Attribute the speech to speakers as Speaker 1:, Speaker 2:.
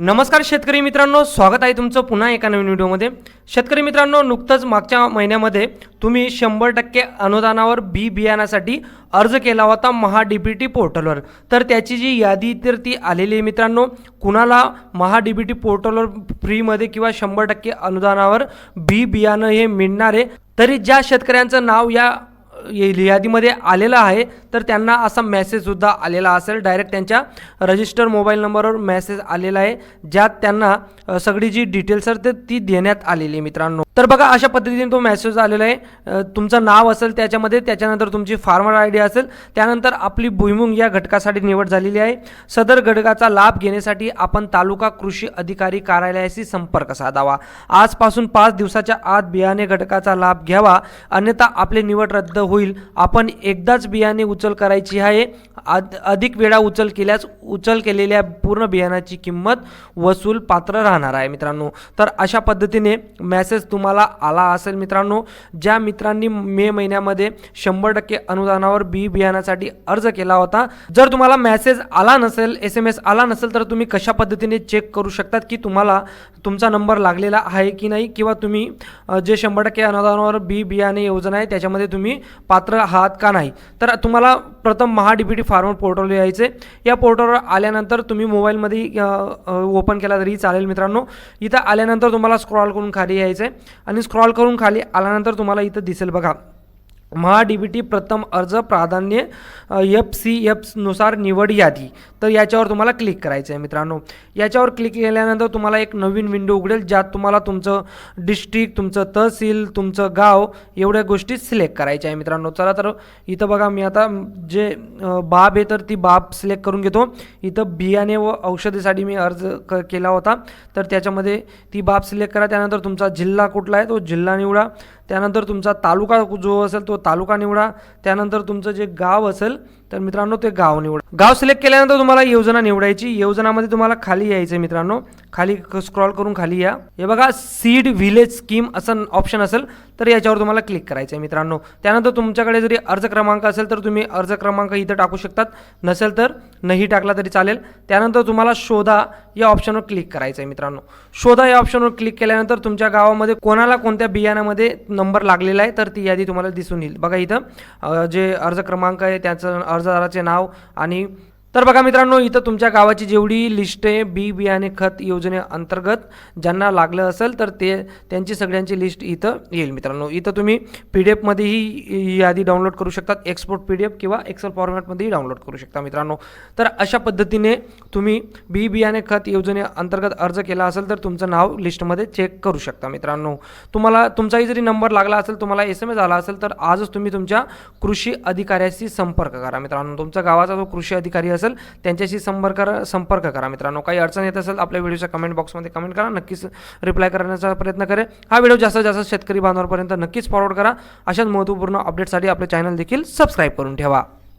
Speaker 1: नमस्कार शेतकरी मित्रांनो स्वागत आहे तुमचं पुन्हा एका नवीन व्हिडिओमध्ये. शेतकरी मित्रांनो नुकतंच मागच्या महिन्यामध्ये तुम्ही शंभर टक्के अनुदानावर बी बियाण्यासाठी अर्ज केला होता महा डी बी टी पोर्टलवर. तर त्याची जी यादी तर ती आलेली आहे मित्रांनो कुणाला महा डी बी टी पोर्टलवर फ्रीमध्ये किंवा शंभर टक्के अनुदानावर बी बियाणं हे मिळणार आहे तरी ज्या शेतकऱ्यांचं नाव या यादीमध्ये आलेला आहे तर त्यांना असा मेसेजसुद्धा आलेला असेल. डायरेक्ट त्यांच्या रजिस्टर मोबाईल नंबरवर मेसेज आलेला आहे ज्यात त्यांना सगळी जी डिटेल्स आहेत तर ती देण्यात आलेली आहे मित्रांनो. तर बघा अशा पद्धतीने तो मेसेज आलेला आहे. तुमचं नाव असेल त्याच्यामध्ये त्याच्यानंतर तुमची फार्मर आय डी असेल त्यानंतर आपली भुईमुंग या घटकासाठी निवड झालेली आहे. सदर घटकाचा लाभ घेण्यासाठी आपण तालुका कृषी अधिकारी कार्यालयाशी संपर्क साधावा. आजपासून पाच दिवसाच्या आत बियाणे घटकाचा लाभ घ्यावा. अन्यथा आपली निवड रद्द होईल. आपण एकदाच बियाणे उचल करायची आहे. आद- अधिक वेळा उचल केल्यास उचल केलेल्या पूर्ण बियाणाची किंमत वसूल पात्र राहणार आहे मित्रांनो. तर अशा पद्धतीने मेसेज तुम्हाला आला असेल मित्रांनो ज्या मित्रांनी मे महिन्यामध्ये शंभर टक्के अनुदानावर बी बियाण्यासाठी अर्ज केला होता जर तुम्हाला मेसेज आला नसेल एस एम एस आला नसेल तर तुम्ही कशा पद्धतीने चेक करू शकतात की तुम्हाला तुमचा नंबर लागलेला आहे की नाही किंवा तुम्ही जे शंभर टक्के अनुदानावर बी बियाणे योजना आहे त्याच्यामध्ये तुम्ही पात्र आहात का नाही. तर तुम्हाला प्रथम Maha D T farmer portal यायचे. या पोर्टलवर आल्यानंतर तुम्ही मोबाईलमध्ये ओपन केला तरी चालेल मित्रांनो. इथं आल्यानंतर तुम्हाला स्क्रॉल करून खाली यायचं आहे आणि स्क्रॉल करून खाली आल्यानंतर तुम्हाला इथं दिसेल बघा. महा डी बी टी प्रथम अर्ज प्राधान्य एफ सी एफनुसार निवड यादी. तर याच्यावर तुम्हाला क्लिक करायचं आहे मित्रांनो. याच्यावर क्लिक केल्यानंतर तुम्हाला एक नवीन विंडो उघडेल ज्यात तुम्हाला तुमचं डिस्ट्रिक्ट तुमचं तहसील तुमचं गाव एवढ्या गोष्टी सिलेक्ट करायच्या आहे मित्रांनो. चला तर इथं बघा मी आता जे बाब आहे तर ती बाब सिलेक्ट करून घेतो. इथं बियाणे व औषधीसाठी मी अर्ज क केला होता. तर त्याच्यामध्ये ती बाब सिलेक्ट करा. त्यानंतर तुमचा जिल्हा कुठला आहे? तो जिल्हा निवडा. त्यानंतर तुमचा तालुका जो असेल तो तालुका निवडा. त्यानंतर तुमचं जे गाव असेल तर मित्रांनो ते गाव निवडा. गाव सिलेक्ट केल्यानंतर तुम्हाला योजना निवडायची. योजनामध्ये तुम्हाला खाली यायचं आहे मित्रांनो. खाली स्क्रॉल करून खाली या. हे बघा सीड व्हिलेज स्कीम असं ऑप्शन असेल तर याच्यावर तुम्हाला क्लिक करायचं आहे मित्रांनो. त्यानंतर तुमच्याकडे जरी अर्ज क्रमांक असेल तर तुम्ही अर्ज क्रमांक इथं टाकू शकतात. नसेल तर नाही टाकला तरी चालेल. त्यानंतर तुम्हाला शोधा या ऑप्शनवर क्लिक करायचं आहे मित्रांनो. शोधा या ऑप्शनवर क्लिक केल्यानंतर तुमच्या गावामध्ये कोणाला कोणत्या बियाण्यामध्ये नंबर लागलेला आहे तर ती यादी तुम्हाला दिसून येईल. बघा इथं जे अर्ज क्रमांक आहे त्याचं अर्जदाराचे नाव आणि तर बघा मित्रांनो इथं तुमच्या गावाची जेवढी लिस्ट आहे बी बियाणे खत योजनेअंतर्गत ज्यांना लागलं असेल तर ते त्यांची सगळ्यांची लिस्ट इथं येईल मित्रांनो. इथं तुम्ही पी डी एफमध्येही ही यादी डाउनलोड करू शकतात एक्सपोर्ट पी डी एफ किंवा एक्सेल फॉर्मॅटमध्येही डाउनलोड करू शकता मित्रांनो. तर अशा पद्धतीने तुम्ही बी बियाणे खत योजनेअंतर्गत अर्ज केला असेल तर तुमचं नाव लिस्टमध्ये चेक करू शकता मित्रांनो. तुम्हाला तुमचाही जरी नंबर लागला असेल तुम्हाला एस एम एस आला असेल तर आजच तुम्ही तुमच्या कृषी अधिकाऱ्याशी संपर्क करा मित्रांनो. तुमच्या गावाचा जो कृषी अधिकारी असेल त्यांच्याशी संपर्क करा संपर्क करा. मित्रांनो काही अडचण येत असेल आपल्या व्हिडिओच्या कमेंट बॉक्समध्ये कमेंट करा. नक्कीच रिप्लाय करण्याचा प्रयत्न करेल हा व्हिडिओ जास्तीत जास्त शेतकरी बांधवांपर्यंत नक्कीच फॉरवर्ड करा. अशाच महत्त्वपूर्ण अपडेटसाठी आपले चॅनल देखील सबस्क्राईब करून ठेवा.